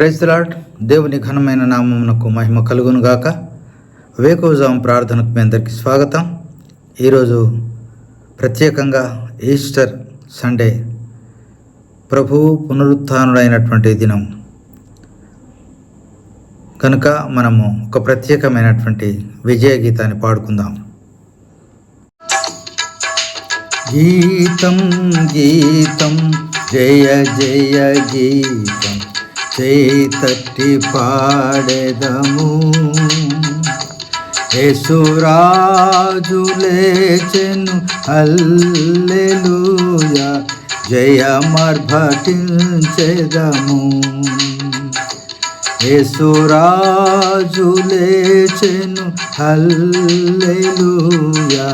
ప్రైజ్లాడ్ దేవుని ఘనమైన నామమునకు మహిమ కలుగునుగాక వేకోజాం ప్రార్థనకు మీ అందరికీ స్వాగతం. ఈరోజు ప్రత్యేకంగా ఈస్టర్ సండే ప్రభువు పునరుత్డైనటువంటి దినం. కనుక మనము ఒక ప్రత్యేకమైనటువంటి విజయ గీతాన్ని పాడుకుందాం. గీతం గీతం జయ జయ గీతం. చేతట్టి పాడెదము. యేసురాజు లేచెను హల్లెలూయా జయమర్భటించెదము. యేసురాజు లేచెను హల్లెలూయా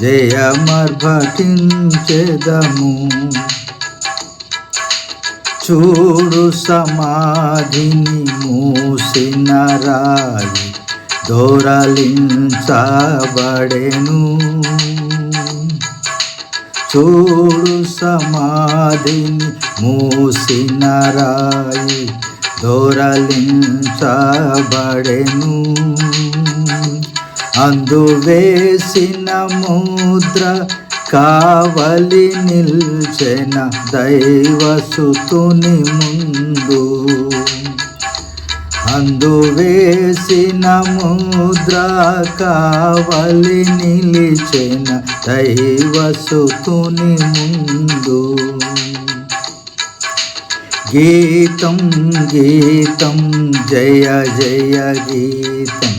జయమర్భటించెదము. చూడు సమాధిని మూసిన రాయి దోరలించబడెను. చూడు సమాధిని మూసిన రాయి దోరలించబడెను. అందు వేసిన ముద్ర కావలి నిల్చెన దైవసుతుని ముందు. అందు వేసిన ముద్ర కావలి నిలిచెన దైవసుతుని ముందు. గీతం గీతం జయ జయ గీతం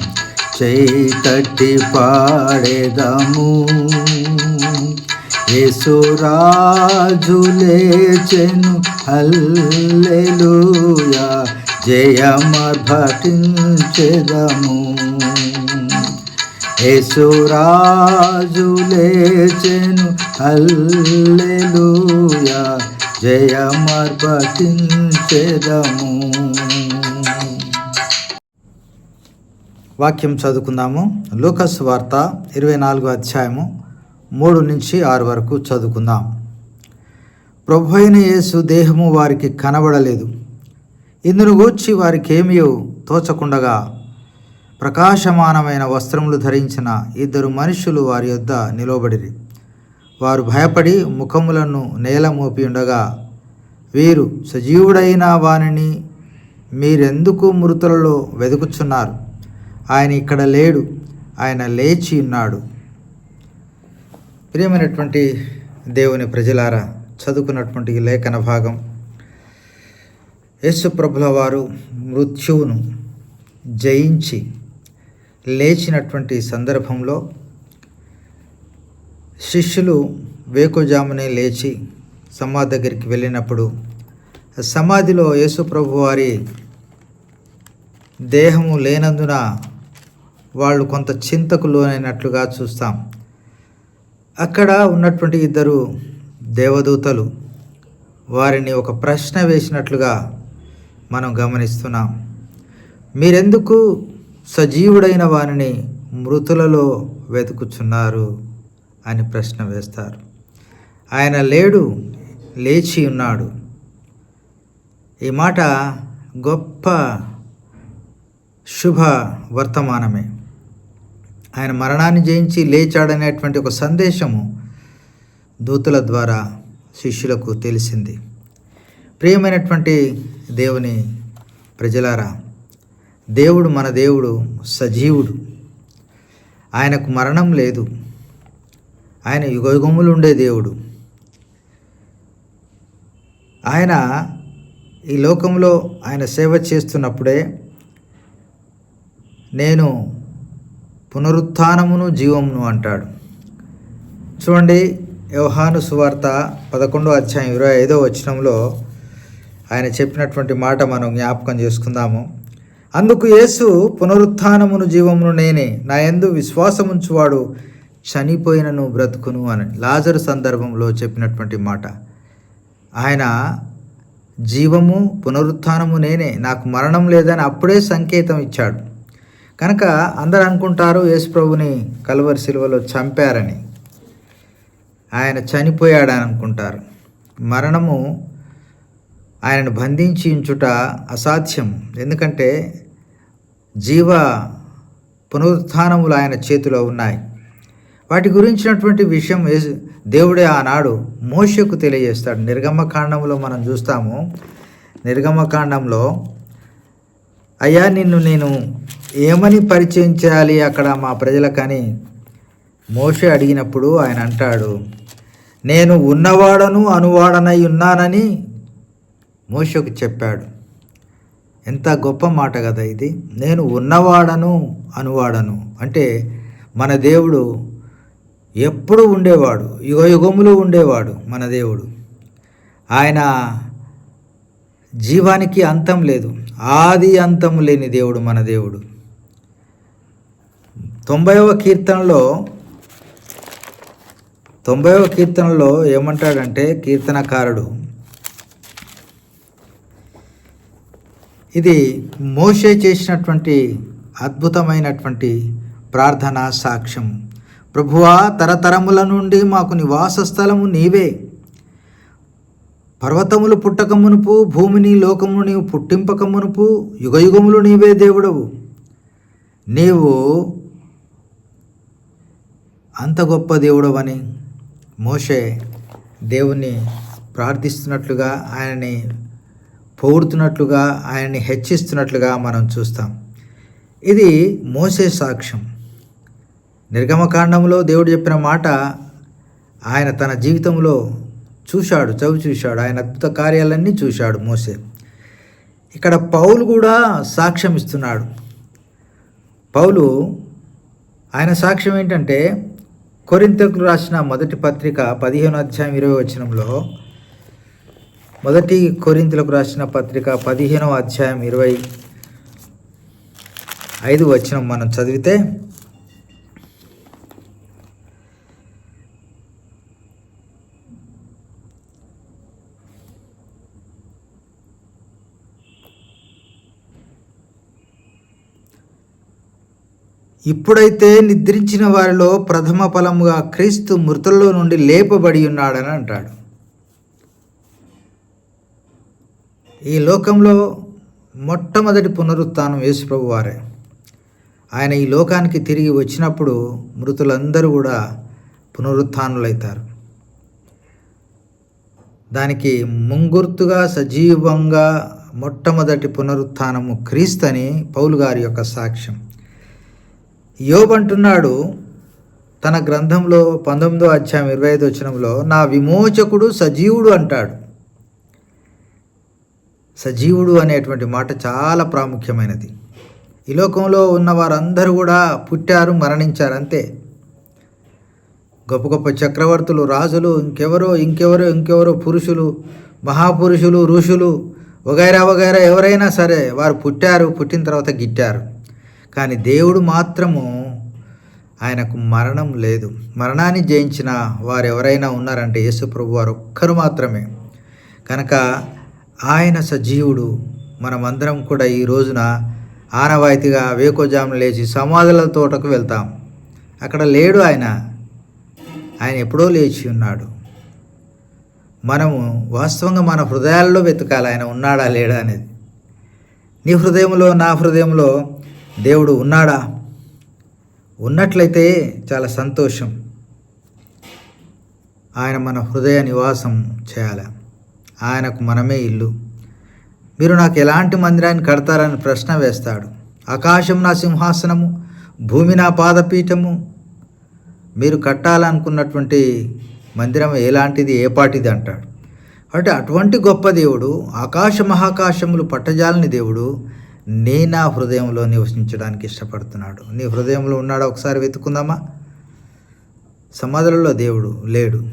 చైతటి పాడేదము. యేసురాజు లేచెను హల్లెలూయా. జయమర్భటించెదము. యేసురాజు లేచెను హల్లెలూయా. జయమర్భటించెదము. వాక్యం చదువుకుందాము. లూకస్ వార్త ఇరవై నాలుగో అధ్యాయము మూడు నుంచి ఆరు వరకు చదువుకుందాం. ప్రభు అయిన యేసు దేహము వారికి కనబడలేదు. ఇందును గూర్చి వారికి ఏమీ తోచకుండగా ప్రకాశమానమైన వస్త్రములు ధరించిన ఇద్దరు మనుషులు వారి యొద్ద నిలవబడిరి. వారు భయపడి ముఖములను నేల మోపి ఉండగా వీరు సజీవుడైన వానిని మీరెందుకు మృతులలో వెతుకుచున్నారు ఆయన ఇక్కడ లేడు ఆయన లేచి ఉన్నాడు. ప్రియమైనటువంటి దేవుని ప్రజలారా చదువుకున్నటువంటి ఈ లేఖన భాగం. యేసుప్రభుల వారు మృత్యువును జయించి లేచినటువంటి సందర్భంలో శిష్యులు వేకుజామునే లేచి సమాధి దగ్గరికి వెళ్ళినప్పుడు సమాధిలో యేసుప్రభు వారి దేహము లేనందున వాళ్ళు కొంత చింతకు లోనైనట్లుగా చూస్తాం. అక్కడ ఉన్నటువంటి ఇద్దరు దేవదూతలు వారిని ఒక ప్రశ్న వేసినట్లుగా మనం గమనిస్తున్నాం. మీరెందుకు సజీవుడైన వారిని మృతులలో వెతుకుచున్నారు అని ప్రశ్న వేస్తారు. ఆయన లేడు లేచి ఉన్నాడు. ఈ మాట గొప్ప శుభ వర్తమానమే. ఆయన మరణాన్ని జయించి లేచాడనేటువంటి ఒక సందేశము దూతుల ద్వారా శిష్యులకు తెలిసింది. ప్రియమైనటువంటి దేవుని ప్రజలారా దేవుడు మన దేవుడు సజీవుడు. ఆయనకు మరణం లేదు. ఆయన యుగయుగములు ఉండే దేవుడు. ఆయన ఈ లోకంలో ఆయన సేవ చేస్తున్నప్పుడే నేను పునరుత్నమును జీవమును అంటాడు. చూడండి వ్యవహాను సువార్త పదకొండో అధ్యాయం ఇరవై ఐదో వచనంలో ఆయన చెప్పినటువంటి మాట మనం జ్ఞాపకం చేసుకుందాము. అందుకు యేసు పునరుత్నమును జీవమును నేనే నా ఎందు విశ్వాసముంచువాడు చనిపోయినను బ్రతుకును అని లాజరు సందర్భంలో చెప్పినటువంటి మాట. ఆయన జీవము పునరుత్నము నేనే నాకు మరణం లేదని అప్పుడే సంకేతం ఇచ్చాడు. కనుక అందరు అనుకుంటారు యేసుప్రభుని కలువరి శిలువలో చంపారని. ఆయన చనిపోయాడని అనుకుంటారు. మరణము ఆయనను బంధించి ఉంచుట అసాధ్యం. ఎందుకంటే జీవ పునరుత్థానములు ఆయన చేతిలో ఉన్నాయి. వాటి గురించినటువంటి విషయం యేసు- దేవుడే ఆనాడు మోషకు తెలియజేస్తాడు. నిర్గమకాండంలో మనం చూస్తాము. నిర్గమకాండంలో అయ్యా నిన్ను నేను ఏమని పరిచయం చేయాలి అక్కడ మా ప్రజలకని మోషే అడిగినప్పుడు ఆయన అంటాడు నేను ఉన్నవాడను అనువాడనై ఉన్నానని మోషకు చెప్పాడు. ఎంత గొప్ప మాట కదా ఇది. నేను ఉన్నవాడను అనువాడను. అంటే మన దేవుడు ఎప్పుడు ఉండేవాడు. యుగ యుగములు ఉండేవాడు మన దేవుడు. ఆయన జీవానికి అంతం లేదు ఆది అంతం లేని దేవుడు మన దేవుడు. తొంభైవ కీర్తనలో తొంభైవ కీర్తనలో ఏమంటాడంటే కీర్తనకారుడు ఇది మోషే చేసినటువంటి అద్భుతమైనటువంటి ప్రార్థన సాక్ష్యం. ప్రభువా తరతరముల నుండి మాకు నివాస స్థలము నీవే. పర్వతములు పుట్టకమునుపు భూమిని లోకమును నీవు పుట్టింపకమునుపు యుగయుగములు నీవే దేవుడవు. నీవు అంత గొప్ప దేవుడవని మోషే దేవుణ్ణి ప్రార్థిస్తున్నట్లుగా ఆయనని పొగుడుతున్నట్లుగా ఆయన్ని హెచ్చిస్తున్నట్లుగా మనం చూస్తాం. ఇది మోసే సాక్ష్యం. నిర్గమకాండంలో దేవుడు చెప్పిన మాట ఆయన తన జీవితంలో చూశాడు చవి చూశాడు ఆయన అద్భుత కార్యాలన్నీ చూశాడు మోసే. ఇక్కడ పౌలు కూడా సాక్ష్యం ఇస్తున్నాడు. పౌలు ఆయన సాక్ష్యం ఏంటంటే కొరింతకు రాసిన మొదటి పత్రిక పదిహేను అధ్యాయం ఇరవై వచనంలో మొదటి కొరింతలకు రాసిన పత్రిక పదిహేనవ అధ్యాయం ఇరవై ఐదు వచనం మనం చదివితే ఇప్పుడైతే నిద్రించిన వారిలో ప్రథమ ఫలముగా క్రీస్తు మృతుల్లో నుండి లేపబడి ఉన్నాడని అంటాడు. ఈ లోకంలో మొట్టమొదటి పునరుత్నం యేసుప్రభు వారే. ఆయన ఈ లోకానికి తిరిగి వచ్చినప్పుడు మృతులందరూ కూడా పునరుత్థానులవుతారు దానికి ముంగుర్తుగా సజీవంగా మొట్టమొదటి పునరుత్థానము క్రీస్తని పౌలు గారి యొక్క సాక్ష్యం. యోబ్ అంటున్నాడు తన గ్రంథంలో పంతొమ్మిదో అధ్యాయం ఇరవై ఐదు వచనంలో నా విమోచకుడు సజీవుడు అంటాడు. సజీవుడు అనేటువంటి మాట చాలా ప్రాముఖ్యమైనది. ఈ లోకంలో ఉన్న వారందరూ కూడా పుట్టారు మరణించారు అంతే. గొప్ప గొప్ప చక్రవర్తులు రాజులు ఇంకెవరో ఇంకెవరో ఇంకెవరో పురుషులు మహాపురుషులు ఋషులు వగైరా వగైరా ఎవరైనా సరే వారు పుట్టారు పుట్టిన తర్వాత గిట్టారు. కానీ దేవుడు మాత్రము ఆయనకు మరణం లేదు. మరణాన్ని జయించిన వారు ఎవరైనా ఉన్నారంటే యేసు ప్రభు వారు ఒక్కరు మాత్రమే. కనుక ఆయన సజీవుడు మనమందరం కూడా ఈ రోజున ఆనవాయితీగా వేకోజామున లేచి సమాధుల తోటకు వెళ్తాం. అక్కడ లేడు ఆయన. ఆయన ఎప్పుడో లేచి ఉన్నాడు. మనము వాస్తవంగా మన హృదయాల్లో వెతకాలి ఆయన ఉన్నాడా లేడా అనేది. నీ హృదయంలో నా హృదయంలో దేవుడు ఉన్నాడా? ఉన్నట్లయితే చాలా సంతోషం. ఆయన మన హృదయ నివాసం చేయాలి. ఆయనకు మనమే ఇల్లు. మీరు నాకు ఎలాంటి మందిరాన్ని కడతారని ప్రశ్న వేస్తాడు. ఆకాశం నా సింహాసనము భూమి నా పాదపీఠము. మీరు కట్టాలనుకున్నటువంటి మందిరం ఎలాంటిది ఏపాటిది అంటాడు. అంటే అటువంటి గొప్ప దేవుడు ఆకాశ మహాకాశములు పట్టజాలని దేవుడు నీ నా హృదయంలో నివసించడానికి ఇష్టపడుతున్నాడు. నీ హృదయంలో ఉన్నాడా? ఒకసారి వెతుకుందామా సమాధులలో దేవుడు లేడు.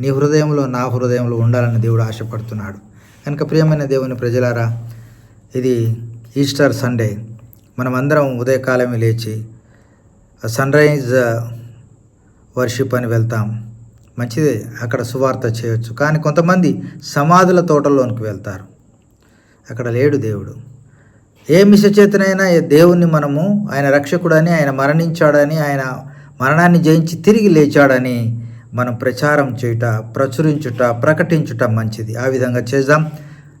నీ హృదయంలో నా హృదయంలో ఉండాలని దేవుడు ఆశపడుతున్నాడు. కనుక ప్రియమైన దేవుని ప్రజలారా ఇది ఈస్టర్ సండే. మనమందరం ఉదయకాలమే లేచి సన్ రైజ్ వర్షిప్ అని వెళ్తాం. మంచిదే అక్కడ సువార్త చేయొచ్చు. కానీ కొంతమంది సమాధుల తోటలోనికి వెళ్తారు. అక్కడ లేడు దేవుడు. ఏ మిషచేతనైనా ఏ దేవుణ్ణి మనము ఆయన రక్షకుడని ఆయన మరణించాడని ఆయన మరణాన్ని జయించి తిరిగి లేచాడని మనం ప్రచారం చేయుట ప్రచురించుట ప్రకటించుట మంచిది. ఆ విధంగా చేద్దాం.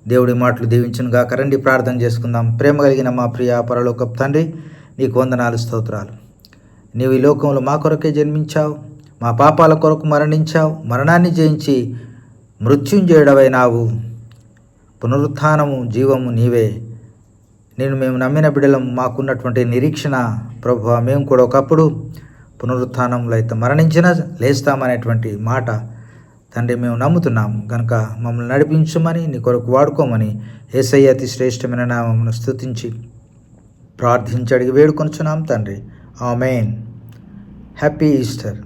దేవుడి మాటలు దీవించును గాక. రండి ప్రార్థన చేసుకుందాం. ప్రేమ కలిగిన మా ప్రియ పరలోక తండ్రి నీకు వందనాలు స్తోత్రాలు. నీవు ఈ లోకంలో మా కొరకే జన్మించావు మా పాపాల కొరకు మరణించావు మరణాన్ని జయించి మృత్యుం చేయడమైనావు పునరుత్నము జీవము నీవే. నేను మేము నమ్మిన బిడ్డలం మాకున్నటువంటి నిరీక్షణ ప్రభు మేము కూడా ఒకప్పుడు పునరుత్థానంలో అయితే మరణించిన లేస్తామనేటువంటి మాట తండ్రి మేము నమ్ముతున్నాము. కనుక మమ్మల్ని నడిపించమని నీ కొరకు వాడుకోమని ఏసయ్య అతి శ్రేష్టమైన నామమును స్థుతించి ప్రార్థించి అడిగి వేడుకొంచున్నాం తండ్రి. ఆమెన్. Happy Easter.